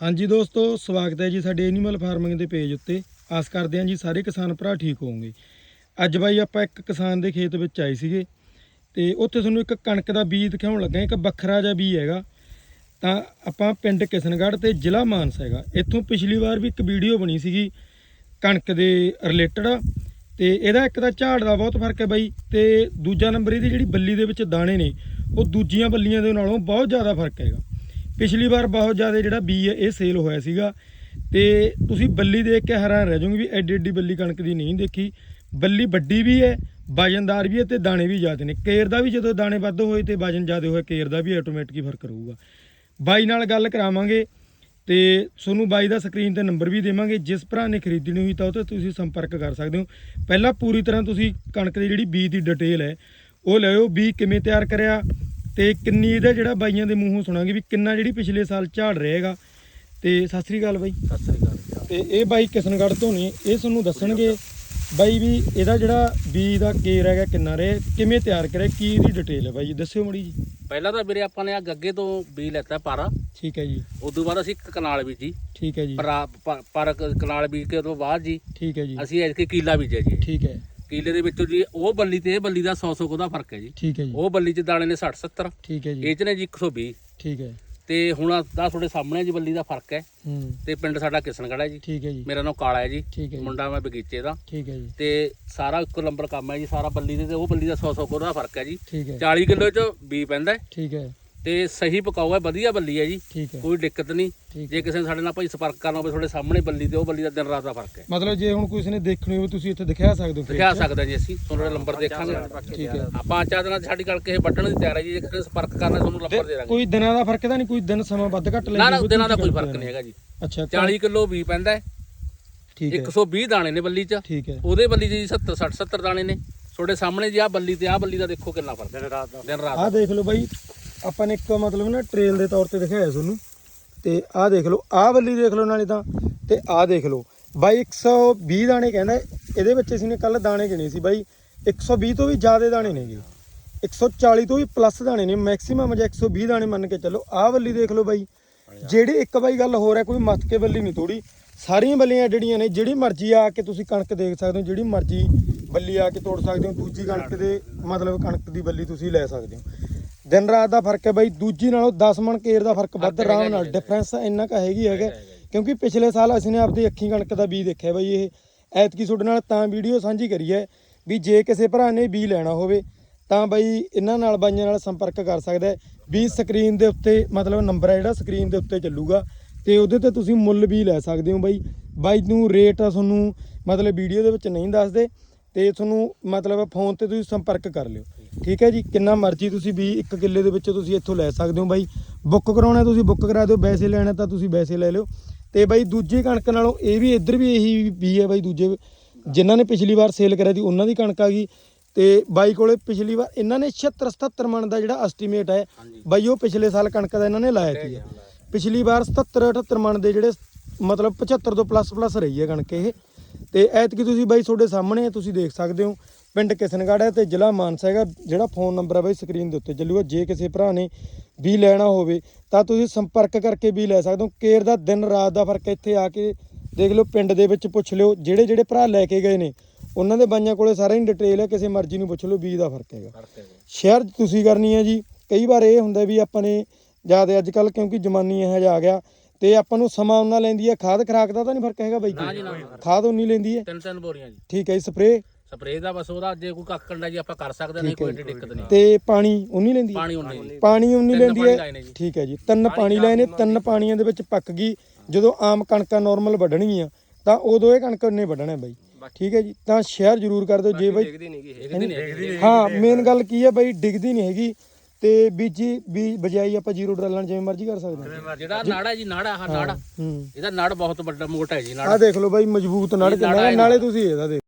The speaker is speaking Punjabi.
ਹਾਂਜੀ ਦੋਸਤੋ, ਸਵਾਗਤ ਹੈ ਜੀ ਸਾਡੇ ਐਨੀਮਲ ਫਾਰਮਿੰਗ ਦੇ ਪੇਜ ਉੱਤੇ। ਆਸ ਕਰਦੇ ਹਾਂ ਜੀ ਸਾਰੇ ਕਿਸਾਨ ਭਰਾ ਠੀਕ ਹੋਵੋਗੇ। ਅੱਜ ਬਾਈ ਆਪਾਂ ਇੱਕ ਕਿਸਾਨ ਦੇ ਖੇਤ ਵਿੱਚ ਆਏ ਸੀਗੇ ਤੇ ਉੱਥੇ ਤੁਹਾਨੂੰ ਇੱਕ ਕਣਕ ਦਾ ਬੀਜ ਦਿਖਾਉਣ ਲੱਗਾ, ਇੱਕ ਵੱਖਰਾ ਜਿਹਾ ਬੀਜ ਹੈਗਾ। ਤਾਂ ਆਪਾਂ ਪਿੰਡ ਕਿਸ਼ਨਗੜ੍ਹ ਤੇ ਜ਼ਿਲ੍ਹਾ ਮਾਨਸਾ ਹੈਗਾ। ਇੱਥੋਂ ਪਿਛਲੀ ਵਾਰ ਵੀ ਇੱਕ ਵੀਡੀਓ ਬਣੀ ਸੀਗੀ ਕਣਕ ਦੇ ਰਿਲੇਟਡ ਤੇ ਇਹਦਾ ਇੱਕ ਤਾਂ ਝਾੜ ਦਾ ਬਹੁਤ ਫ਼ਰਕ ਹੈ ਬਾਈ ਤੇ ਦੂਜਾ ਨੰਬਰ ਇਹਦੀ ਜਿਹੜੀ ਬੱਲੀ ਦੇ ਵਿੱਚ ਦਾਣੇ ਨੇ, ਉਹ ਦੂਜੀਆਂ ਬੱਲੀਆਂ ਦੇ ਨਾਲੋਂ ਬਹੁਤ ਜ਼ਿਆਦਾ ਫ਼ਰਕ ਹੈਗਾ। ਪਿਛਲੀ ਵਾਰ ਬਹੁਤ ਜ਼ਿਆਦਾ ਜਿਹੜਾ ਬੀ ਹੈ, ਇਹ ਸੇਲ ਹੋਇਆ ਸੀਗਾ। ਤੇ ਤੁਸੀਂ ਬੱਲੀ ਦੇਖ ਕੇ ਹੈਰਾਨ ਰਹਿ ਜਾਓਗੇ ਵੀ ਐਡੀ ਐਡੀ ਬੱਲੀ ਕਣਕ ਦੀ ਨਹੀਂ ਦੇਖੀ। ਬੱਲੀ ਵੱਡੀ ਵੀ ਹੈ, ਵਜਨਦਾਰ ਵੀ ਹੈ ਤੇ ਦਾਣੇ ਵੀ ਜ਼ਿਆਦਾ ਨੇ। ਕੇਰ ਦਾ ਵੀ ਜਦੋਂ ਦਾਣੇ ਵੱਧ ਹੋਏ ਤੇ ਵਜਨ ਜ਼ਿਆਦਾ ਹੋਏ, ਕੇਰ ਦਾ ਵੀ ਆਟੋਮੈਟਿਕ ਹੀ ਫ਼ਰਕ ਰਹੂਗਾ। ਬਾਈ ਨਾਲ ਗੱਲ ਕਰਾਵਾਂਗੇ ਤੇ ਤੁਹਾਨੂੰ ਬਾਈ ਦਾ ਸਕਰੀਨ ਤੇ ਨੰਬਰ ਵੀ ਦੇਵਾਂਗੇ। ਜਿਸ ਭਰਾ ਨੇ ਖਰੀਦਣੀ ਹੋਈ ਤਾਂ ਉਹ ਤੇ ਤੁਸੀਂ ਸੰਪਰਕ ਕਰ ਸਕਦੇ ਹੋ। ਪਹਿਲਾਂ ਪੂਰੀ ਤਰ੍ਹਾਂ ਤੁਸੀਂ ਕਣਕ ਦੀ ਜਿਹੜੀ ਬੀਜ ਦੀ ਡਿਟੇਲ ਹੈ, ਉਹ ਲਿਓ ਬੀਜ ਕਿਵੇਂ ਤਿਆਰ ਕਰਿਆ ਤੇ ਕਿੰਨੀ ਇਹਦਾ ਜਿਹੜਾ ਬਾਈਆਂ ਦੇ ਮੂੰਹੋਂ ਸੁਣਾਂਗੇ ਵੀ ਕਿੰਨਾ ਜਿਹੜੀ ਪਿਛਲੇ ਸਾਲ ਝਾੜ ਰਹੇਗਾ ਤੇ ਸਤਿ ਸ੍ਰੀ ਅਕਾਲ ਬਾਈ। ਸਤਿ ਸ੍ਰੀ ਅਕਾਲ ਤੇ ਇਹ ਬਾਈ ਕਿਸ਼ਨਗੜ੍ਹ ਤੋਂ ਨੇ ਇਹ ਤੁਹਾਨੂੰ ਦੱਸਣਗੇ ਬਾਈ ਵੀ ਇਹਦਾ ਜਿਹੜਾ ਬੀਜ ਦਾ ਕੇਰ ਹੈਗਾ ਕਿੰਨਾ ਰਹੇ ਕਿਵੇਂ ਤਿਆਰ ਕਰਿਆ ਕੀ ਇਹਦੀ ਡਿਟੇਲ ਹੈ ਬਾਈ ਜੀ ਦੱਸਿਓ ਮੜੀ ਜੀ। ਪਹਿਲਾਂ ਤਾਂ ਵੀਰੇ ਆਪਾਂ ਨੇ ਆ ਗੱਗੇ ਤੋਂ ਬੀਜ ਲੈਤਾ ਪਰ। ਠੀਕ ਹੈ ਜੀ। ਉਸ ਤੋਂ ਬਾਅਦ ਅਸੀਂ ਕਨਾਲ ਬੀਜੀ। ਠੀਕ ਹੈ ਜੀ। ਪਰ ਕਨਾਲ ਬੀਜ ਕੇ ਤੋਂ ਬਾਅਦ ਜੀ। ਠੀਕ ਹੈ ਜੀ। ਅਸੀਂ ਐਤਕੀ ਕੀਲਾ ਬੀਜਿਆ ਜੀ। ਠੀਕ ਹੈ। ਕੀਲੇ ਦੇ ਵਿੱਚੋਂ ਜੀ ਉਹ ਬੱਲੀ ਤੇ ਇਹ ਬੱਲੀ ਦਾ 100 100 ਉਹਦਾ ਫ਼ਰਕ ਹੈ ਜੀ। ਠੀਕ ਹੈ ਜੀ। ਉਹ ਬੱਲੀ ਚ ਦਾਣੇ ਨੇ 60 70 ਠੀਕ ਹੈ ਜੀ। ਇਹ ਚ ਨੇ ਜੀ 120 ਠੀਕ ਹੈ। ਤੇ ਹੁਣ ਆ ਤੁਹਾਡੇ ਸਾਹਮਣੇ ਜੀ ਬੱਲੀ ਦਾ ਫ਼ਰਕ ਹੈ। ਹੂੰ। ਤੇ ਪਿੰਡ ਸਾਡਾ ਕਿਸਨਗੜਾ ਹੈ ਜੀ। ਠੀਕ ਹੈ ਜੀ। ਮੇਰਾ ਨਾਮ ਕਾਲਾ ਹੈ ਜੀ। ਠੀਕ ਹੈ ਜੀ। ਮੁੰਡਾ ਮੈਂ ਬਗੀਚੇ ਦਾ। ਠੀਕ ਹੈ ਜੀ। ਤੇ ਸਾਰਾ ਇੱਕ ਨੰਬਰ ਕੰਮ ਹੈ ਜੀ ਸਾਰਾ ਬੱਲੀ ਦੇ ਤੇ ਉਹ ਬੱਲੀ ਦਾ 100 100 ਉਹਦਾ ਫ਼ਰਕ ਹੈ ਜੀ। ਠੀਕ ਹੈ। 40 ਕਿਲੋ ਚ ਬੀ ਪੈਂਦਾ ਹੈ। ਠੀਕ ਹੈ। ਤੇ ਸਹੀ ਪਕਾਓ ਹੈ ਵਧੀਆ ਬੱਲੀ ਹੈ ਜੀ। ਠੀਕ ਹੈ। ਕੋਈ ਦਿੱਕਤ ਨਹੀਂ। ਜੇ ਕਿਸੇ ਨੇ ਸਾਡੇ ਨਾਲ ਭਾਈ ਸੰਪਰਕ ਕਰਨਾ ਹੋਵੇ ਤੁਹਾਡੇ ਸਾਹਮਣੇ ਬੱਲੀ ਤੇ ਉਹ ਬੱਲੀ ਦਾ ਦਿਨ ਰਾਤ ਦਾ ਫ਼ਰਕ ਹੈ। ਮਤਲਬ ਜੇ ਹੁਣ ਕਿਸੇ ਨੇ ਦੇਖਣੀ ਹੋਵੇ ਤੁਸੀਂ ਇੱਥੇ ਦਿਖਾ ਸਕਦੇ ਹੋ ਦਿਖਾ ਸਕਦਾ ਜੀ ਅਸੀਂ ਤੁਹਾਨੂੰ ਨੰਬਰ ਦੇਖਾਂਗੇ। ਠੀਕ ਹੈ। ਆਪਾਂ ਚਾਰ ਦਿਨਾਂ ਸਾਡੀ ਗੱਲ ਕਿਸੇ ਵੱਢਣ ਦੀ ਤਿਆਰ ਹੈ ਜੀ ਜੇ ਕਿਸੇ ਨੇ ਸੰਪਰਕ ਕਰਨਾ ਤੁਹਾਨੂੰ ਨੰਬਰ ਦੇ ਦਾਂਗੇ ਕੋਈ ਦਿਨਾਂ ਦਾ ਫ਼ਰਕ ਤਾਂ ਨਹੀਂ ਕੋਈ ਦਿਨ ਸਮਾਂ ਵੱਧ ਘੱਟ ਨਾ ਨਾ ਲੈਂਦੇ ਦਿਨਾਂ ਦਾ ਕੋਈ ਫ਼ਰਕ ਨਹੀਂ ਹੈਗਾ ਜੀ। ਅੱਛਾ ਤਾਂ- 40 ਕਿਲੋ ਵੀ ਪੈਂਦਾ ਹੈ। ਠੀਕ ਹੈ। 120 ਦਾਣੇ ਨੇ ਬੱਲੀ 'ਚ। ਠੀਕ ਹੈ। ਉਹਦੇ ਬੱਲੀ 'ਚ ਜੀ 70 60 70 ਦਾਣੇ ਨੇ। ਤੁਹਾਡੇ ਸਾਹਮਣੇ ਜੀ ਆ ਬੱਲੀ ਤੇ ਆ ਬੱਲੀ ਦਾ ਦੇਖੋ ਕਿੰਨਾ ਫ਼ਰਕ ਦਿਨ ਰਾਤ ਦਾ। ਦਿਨ ਰਾਤ ਆਹ ਦੇਖ ਲਓ ਬਾਈ। ਆਪਾਂ ਨੇ ਇੱਕ ਮਤਲਬ ਨਾ ਟ੍ਰੇਲ ਦੇ ਤੌਰ ਤੇ ਦਿਖਾਇਆ ਤੁਹਾਨੂੰ। ਤੇ ਆਹ ਦੇਖ ਲਓ, ਆਹ ਬੱਲੀ ਦੇਖ ਲਓ ਨਾਲੇ ਤਾਂ, ਤੇ ਆਹ ਦੇਖ ਲਓ। ਬਾਈ 120 ਦਾਣੇ ਕਹਿੰਦਾ, ਇਹਦੇ ਵਿੱਚ ਅਸੀਂ ਨੇ ਕੱਲ ਦਾਣੇ ਗਿਣੇ ਸੀ ਬਾਈ। 120 ਤੋਂ ਵੀ ਜ਼ਿਆਦਾ ਦਾਣੇ ਨੇਗੇ। 140 ਤੋਂ ਵੀ ਪਲੱਸ ਦਾਣੇ ਨੇ। ਮੈਕਸਿਮਮ ਜੇ 120 ਦਾਣੇ ਮੰਨ ਕੇ ਚੱਲੋ, ਆਹ ਬੱਲੀ ਦੇਖ ਲਓ ਬਾਈ। ਜਿਹੜੀ ਇੱਕ ਬਾਈ ਗੱਲ ਹੋਰ ਹੈ, ਕੋਈ ਮੱਥ ਕੇ ਬੱਲੀ ਨਹੀਂ ਤੋੜੀ ਸਾਰੀਆਂ ਬੱਲੀਆਂ ਜਿਹੜੀਆਂ ਨੇ, ਜਿਹੜੀ ਮਰਜ਼ੀ ਆ ਕੇ ਤੁਸੀਂ ਕਣਕ ਦੇਖ ਸਕਦੇ ਹੋ, ਜਿਹੜੀ ਮਰਜ਼ੀ ਬੱਲੀ ਆ ਕੇ ਤੋੜ ਸਕਦੇ ਹੋ, ਦੂਜੀ ਕਣਕ ਦੇ ਮਤਲਬ ਕਣਕ ਦੀ ਬੱਲੀ ਤੁਸੀਂ ਲੈ ਸਕਦੇ ਹੋ। ਦਿਨ ਰਾਤ ਦਾ ਫ਼ਰਕ ਹੈ ਬਾਈ ਦੂਜੀ ਨਾਲੋਂ 10 ਮਣ ਕੇਰ ਦਾ ਫ਼ਰਕ ਵੱਧ ਆਰਾਮ ਨਾਲ। ਡਿਫਰੈਂਸ ਇੰਨਾ ਕਾ ਹੈਗੀ ਹੈਗਾ। ਕਿਉਂਕਿ ਪਿਛਲੇ ਸਾਲ ਅਸੀਂ ਨੇ ਆਪਦੀ ਅੱਖੀਂ ਕਣਕ ਦਾ ਬੀਜ ਦੇਖਿਆ ਬਾਈ ਇਹ। ਐਤਕੀ ਤੁਹਾਡੇ ਨਾਲ ਤਾਂ ਵੀਡੀਓ ਸਾਂਝੀ ਕਰੀ ਹੈ ਵੀ ਜੇ ਕਿਸੇ ਭਰਾ ਨੇ ਬੀਜ ਲੈਣਾ ਹੋਵੇ ਤਾਂ ਬਾਈ ਇਹਨਾਂ ਨਾਲ ਬਾਈਆਂ ਨਾਲ ਸੰਪਰਕ ਕਰ ਸਕਦਾ ਹੈ। ਵੀ ਸਕਰੀਨ ਦੇ ਉੱਤੇ ਮਤਲਬ ਨੰਬਰ ਹੈ ਜਿਹੜਾ ਸਕਰੀਨ ਦੇ ਉੱਤੇ ਚੱਲੂਗਾ ਤੇ ਉਹਦੇ ਤੇ ਤੁਸੀਂ ਮੁੱਲ ਵੀ ਲੈ ਸਕਦੇ ਹੋ ਬਾਈ। ਬਾਈ ਨੂੰ ਰੇਟ ਤੁਹਾਨੂੰ ਮਤਲਬ ਵੀਡੀਓ ਦੇ ਵਿੱਚ ਨਹੀਂ ਦੱਸਦੇ ਤੇ ਤੁਹਾਨੂੰ ਮਤਲਬ ਫੋਨ ਤੇ ਤੁਸੀਂ ਸੰਪਰਕ ਕਰ ਲਿਓ। ਠੀਕ ਹੈ ਜੀ ਕਿੰਨਾ ਮਰਜ਼ੀ ਤੁਸੀਂ ਵੀ ਇੱਕ ਕਿੱਲੇ ਦੇ ਵਿੱਚ ਤੁਸੀਂ ਇੱਥੋਂ ਲੈ ਸਕਦੇ ਹੋ ਬਾਈ। ਬੁੱਕ ਕਰਾਉਣਾ ਤੁਸੀਂ ਬੁੱਕ ਕਰਾ ਦਿਓ ਵੈਸੇ ਲੈਣਾ ਤਾਂ ਤੁਸੀਂ ਵੈਸੇ ਲੈ ਲਿਓ। ਤੇ ਬਾਈ ਦੂਜੀ ਕਣਕ ਨਾਲੋਂ ਇਹ ਵੀ ਇੱਧਰ ਵੀ ਇਹੀ ਵੀ ਹੈ ਬਾਈ ਦੂਜੇ। ਜਿਨ੍ਹਾਂ ਨੇ ਪਿਛਲੀ ਵਾਰ ਸੇਲ ਕਰਿਆ ਸੀ ਉਹਨਾਂ ਦੀ ਕਣਕ ਆ ਗਈ। ਤੇ ਬਾਈ ਕੋਲੇ ਪਿਛਲੀ ਵਾਰ ਇਹਨਾਂ ਨੇ 76 77 ਮਣ ਦਾ ਜਿਹੜਾ ਐਸਟੀਮੇਟ ਹੈ ਬਾਈ ਉਹ ਪਿਛਲੇ ਸਾਲ ਕਣਕ ਦਾ ਇਹਨਾਂ ਨੇ ਲਾਇਆ ਸੀ। ਪਿਛਲੀ ਵਾਰ 77 78 ਮਣ ਦੇ ਜਿਹੜੇ ਮਤਲਬ 75 ਤੋਂ ਪਲੱਸ ਪਲੱਸ ਰਹੀ ਹੈ ਕਣਕ ਇਹ। ਤੇ ਐਤਕੀ ਤੁਸੀਂ ਬਾਈ ਤੁਹਾਡੇ ਸਾਹਮਣੇ ਤੁਸੀਂ ਦੇਖ ਸਕਦੇ ਹੋ। ਪਿੰਡ ਕਿਸਨਗੜ੍ਹ ਹੈ ਤੇ ਜ਼ਿਲ੍ਹਾ ਮਾਨਸਾ ਹੈਗਾ ਜਿਹੜਾ ਫੋਨ ਨੰਬਰ ਹੈ ਬਾਈ ਸਕਰੀਨ ਦੇ ਉੱਤੇ ਚੱਲੂਗਾ ਜੇ ਕਿਸੇ ਭਰਾ ਨੇ ਵੀ ਲੈਣਾ ਹੋਵੇ ਤਾਂ ਤੁਸੀਂ ਸੰਪਰਕ ਕਰਕੇ ਵੀ ਲੈ ਸਕਦੇ ਹੋ। ਕੇਰ ਦਾ ਦਿਨ ਰਾਤ ਦਾ ਫ਼ਰਕ ਇੱਥੇ ਆ ਕੇ ਦੇਖ ਲਓ ਪਿੰਡ ਦੇ ਵਿੱਚ ਪੁੱਛ ਲਿਓ ਜਿਹੜੇ ਜਿਹੜੇ ਭਰਾ ਲੈ ਕੇ ਗਏ ਨੇ ਉਹਨਾਂ ਦੇ ਬਾਈਆਂ ਕੋਲੇ ਸਾਰਾ ਹੀ ਡਿਟੇਲ ਹੈ ਕਿਸੇ ਮਰਜ਼ੀ ਨੂੰ ਪੁੱਛ ਲਓ ਬੀਜ ਦਾ ਫ਼ਰਕ ਹੈਗਾ। ਸ਼ੇਅਰ ਤੁਸੀਂ ਕਰਨੀ ਹੈ ਜੀ ਕਈ ਵਾਰ ਇਹ ਹੁੰਦਾ ਵੀ ਆਪਾਂ ਨੇ ਜ਼ਿਆਦਾ ਅੱਜ ਕੱਲ ਕਿਉਂਕਿ ਜਮਾਨੀ ਇਹੋ ਆ ਗਿਆ ਤੇ ਆਪਾਂ ਨੂੰ ਸਮਾਂ ਉਹਨਾਂ ਲੈਂਦੀ ਹੈ ਖਾਦ ਖਰਾਕ ਦਾ ਤਾਂ ਨਹੀਂ ਫ਼ਰਕ ਹੈਗਾ ਬਾਈ ਜੀ ਖਾਦ ਉਨੀ ਲੈਂਦੀ ਹੈ। ਤਿੰਨ ਤਿੰਨ ਬੋਰੀਆਂ ਜੀ। ਠੀਕ ਹੈ ਜੀ ਸਪਰੇ ਸਪਰੇਅ ਦਾ ਬਸ ਉਹਦਾ ਜੇ ਕੋਈ ਕੱਖ ਕੰਡਾ ਜੀ ਆਪਾਂ ਕਰ ਸਕਦੇ ਹਾਂ, ਨਹੀਂ ਕੋਈ ਦਿੱਕਤ ਨਹੀਂ। ਤੇ ਪਾਣੀ ਉਨੀ ਲੈਂਦੀ ਹੈ? ਪਾਣੀ ਉਨੇ ਜੀ ਪਾਣੀ ਉਨੀ ਤਿੰਨ ਲੈਂਦੀ ਪਾਣੀ ਹੈ ਲਾਏ ਨੇ ਜੀ। ਠੀਕ ਹੈ ਜੀ। ਤਿੰਨ ਪਾਣੀ ਲਏ ਨੇ ਤਿੰਨ ਪਾਣੀਆਂ ਦੇ ਵਿੱਚ ਪੱਕ ਗਈ। ਜਦੋਂ ਆਮ ਕਣਕਾਂ ਨਾਰਮਲ ਵੱਢਣਗੀਆਂ ਤਾਂ ਉਦੋਂ ਇਹ ਕਣਕ ਨੇ ਵੱਢਣਾ ਬਾਈ। ਠੀਕ ਹੈ ਜੀ। ਤਾਂ ਸ਼ੇਅਰ ਜ਼ਰੂਰ ਕਰ ਦਿਓ ਜੇ ਬਾਈ। ਦੇਖਦੀ ਨਹੀਂ ਹੈਗੀ। ਹਾਂ ਮੇਨ ਗੱਲ ਕੀ ਹੈ ਬਾਈ? ਡਿੱਗਦੀ ਨਹੀਂ ਹੈਗੀ। ਤੇ ਬੀਜੀ ਵੀ ਬਜਾਈ ਆਪਾਂ ਜ਼ੀਰੋ ਡਰਲਣ ਜਿਵੇਂ ਮਰਜ਼ੀ ਕਰ ਸਕਦੇ ਹਾਂ। ਜਿਹੜਾ ਨਾੜਾ ਹੈ ਜੀ ਨਾੜਾ ਆਹ ਨਾੜਾ। ਹੂੰ। ਇਹਦਾ ਨੜ ਬਹੁਤ ਵੱਡਾ ਮੋਟਾ ਹੈ ਜੀ ਨਾੜ। ਦੇਖ ਲਓ ਬਾਈ ਮਜ਼ਬੂਤ ਨੜ ਕਿੰਨਾ ਹੈ, ਨਾਲੇ ਤੁਸੀਂ ਇਹਦਾ ਦੇਖ